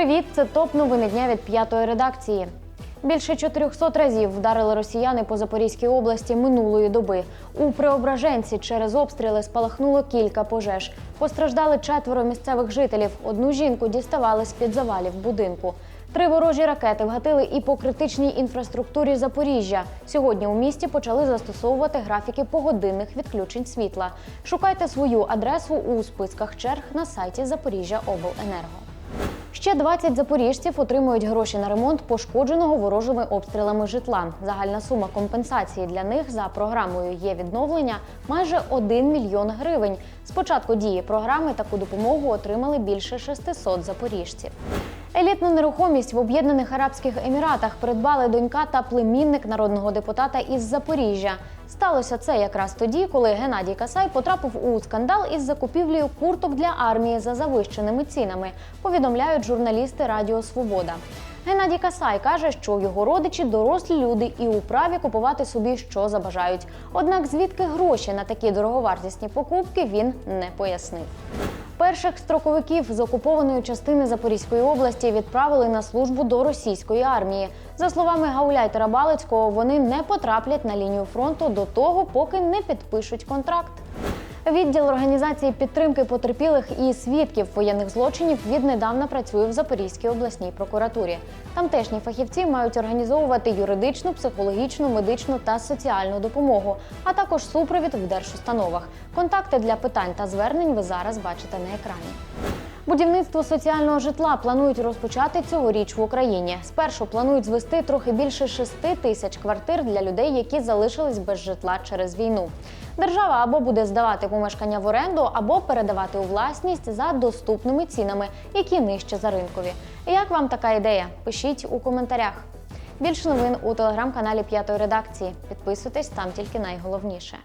Привіт! Це топ новини дня від п'ятої редакції. Більше 400 разів вдарили росіяни по Запорізькій області минулої доби. У Преображенці через обстріли спалахнуло кілька пожеж. Постраждали четверо місцевих жителів. Одну жінку діставали з під завалів будинку. Три ворожі ракети вгатили і по критичній інфраструктурі Запоріжжя. Сьогодні у місті почали застосовувати графіки погодинних відключень світла. Шукайте свою адресу у списках черг на сайті Запоріжжя Обленерго. Ще 20 запоріжців отримують гроші на ремонт пошкодженого ворожими обстрілами житла. Загальна сума компенсації для них за програмою є відновлення майже 1 мільйон гривень. З початку дії програми таку допомогу отримали більше 600 запоріжців. Елітну нерухомість в Об'єднаних Арабських Еміратах придбали донька та племінник народного депутата із Запоріжжя. Сталося це якраз тоді, коли Геннадій Касай потрапив у скандал із закупівлею курток для армії за завищеними цінами. Повідомляють журналісти Радіо Свобода. Геннадій Касай каже, що його родичі дорослі люди і у праві купувати собі що забажають. Однак звідки гроші на такі дороговартісні покупки він не пояснив. Перших строковиків з окупованої частини Запорізької області відправили на службу до російської армії. За словами гауляйтера Балицького, вони не потраплять на лінію фронту до того, поки не підпишуть контракт. Відділ організації підтримки потерпілих і свідків воєнних злочинів віднедавна працює в Запорізькій обласній прокуратурі. Тамтешні фахівці мають організовувати юридичну, психологічну, медичну та соціальну допомогу, а також супровід в держустановах. Контакти для питань та звернень ви зараз бачите на екрані. Будівництво соціального житла планують розпочати цьогоріч в Україні. Спершу планують звести трохи більше 6 тисяч квартир для людей, які залишились без житла через війну. Держава або буде здавати помешкання в оренду, або передавати у власність за доступними цінами, які нижче за ринкові. Як вам така ідея? Пишіть у коментарях. Більше новин у телеграм-каналі П'ятої редакції. Підписуйтесь там тільки найголовніше.